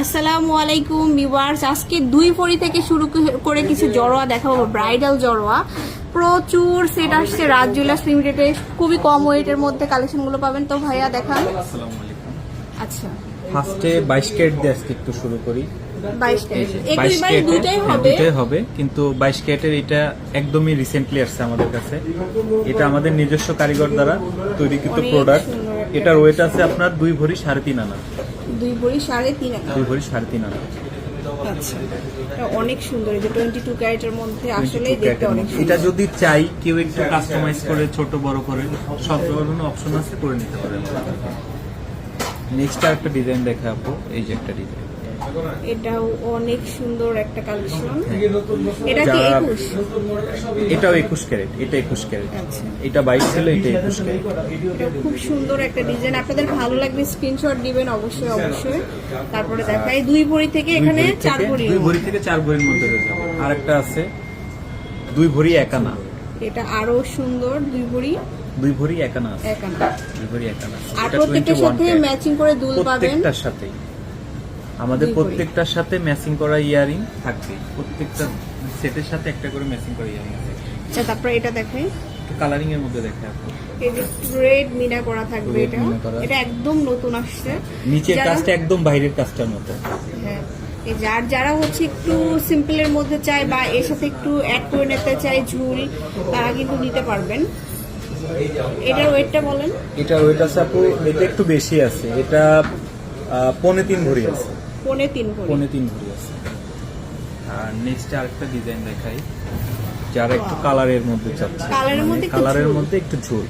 আসসালামু আলাইকুম ভিউয়ার্স। আজকে দুই ভরি থেকে শুরু করে কিছু জড়োয়া দেখাবো ব্রাইডাল জড়োয়া। প্রচুর সেট আসছে রাজ জুয়েলার্স লিমিটেডে খুবই কম ওয়েটের মধ্যে কালেকশনগুলো পাবেন। তো ভাইয়া দেখান। আচ্ছা। ফার্স্টে বাইশ ক্যারেট দিয়ে আজকে একটু শুরু করি। বাইশ এই যে একুশ বাইশ বাইশ দুইটাই হ্যাঁ, হবে। হবে। কিন্তু বাইশ ক্যারেটের এটা একদমই রিসেন্টলি আসছে আমাদের কাছে। এটা আমাদের নিজস্ব কারিগর দ্বারা তৈরিকৃত প্রোডাক্ট এটার ওয়েট আছে আপনার দুই ভরি সাড়ে তিন আনা। দুই ভরি সাড়ে তিন আনা। দুই ভরি সাড়ে তিন আনা। আচ্ছা অনেক সুন্দর। এই যে টোয়েন্টি টু ক্যারেটের মধ্যে আসলে 22 দেখতে অনেক। এটা যদি চাই কেউ একটু কাস্টমাইজ করে ছোট বড় করে সব ধরনের অপশন আছে করে নিতে পারে নেক্সট একটা ডিজাইন দেখাবো। এই যে একটা ডিজাইন এটাও অনেক সুন্দর একটা কালেকশন এটা কি যারা- একুশ? এটাও একুশ ক্যারেট এটা একুশ ক্যারেট। আচ্ছা। এটা বাইশ ছিল এটা একুশ ক্যারেট। এটা খুব সুন্দর একটা ডিজাইন আপনাদের ভালো লাগবে স্ক্রিনশট দিবেন অবশ্যই অবশ্যই। তারপরে দেখাই দুই ভরি থেকে এখানে চার ভরি। দুই ভরি থেকে চার ভরির মধ্যে যাবে। আরেকটা আছে দুই ভরি একানা এটা আরও সুন্দর দুই ভরি। দুই ভরি একানা আছে। এক দুই ভরি একানা আর প্রত্যেকটার সাথে ম্যাচিং করে দুল পাবেন। প্রত্যেকটার সাথে আমাদের প্রত্যেকটার সাথে ম্যাচিং করা ইয়ারিং থাকবে। প্রত্যেকটা সেটের সাথে একটা করে ম্যাচিং করা ইয়ারিং আছে। আচ্ছা তারপরে এটা দেখাই কালারিং এর মধ্যে দেখে আপনি এই যে রেড মিনা করা থাকবে এটা। এটা একদম নতুন আসছে। নিচের কাজটা একদম বাইরের কাজটার মতো। হ্যাঁ। এই যার যারা হচ্ছে একটু সিম্পলের মধ্যে চায় বা এর সাথে একটু অ্যাড করে নিতে চায় ঝুল তারা কিন্তু নিতে পারবেন। এটার ওয়েটটা বলেন। এটা ওয়েট আছে আপু এটা একটু বেশি আছে। এটা পৌনে তিন ভরি আছে। পনে তিন ভরি পৌনে তিন ভরি আছে। আর নেক্সট আরেকটা ডিজাইন দেখাই। যারা একটু কালারের মধ্যে চাচ্ছে। কালারের মধ্যে একটু কালারের ঝুল। মধ্যে একটু ঝুল।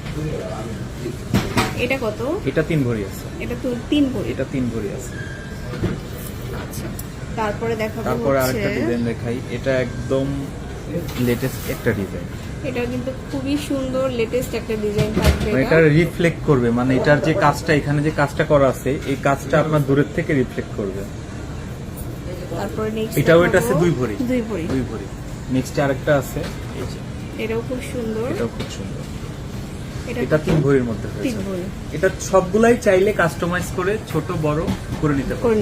এটা কত? এটা তিন ভরি আছে। এটা তো তিন ভরি এটা তিন ভরি আছে। আচ্ছা তারপরে দেখাবো তারপরে আরেকটা ডিজাইন দেখাই। এটা একদম লেটেস্ট একটা ডিজাইন এটা কিন্তু খুবই সুন্দর লেটেস্ট একটা ডিজাইন থাকবে মানে এটা। এটা রিফ্লেক্ট করবে। মানে এটার যে কাজটা এখানে যে কাজটা করা আছে এই কাজটা আপনার দূরের থেকে রিফ্লেক্ট করবে। তারপরে নেক্সট এটাও এটা আছে দুই ভরি। দুই ভরি। দুই ভরি। নেক্সট আরেকটা আছে এই যে। এটাও খুব সুন্দর। এটাও খুব সুন্দর। এটা তিন ভরির মধ্যে তিন হয়েছে এটা সবগুলাই চাইলে কাস্টমাইজ করে ছোট বড় করে নিতে পারবে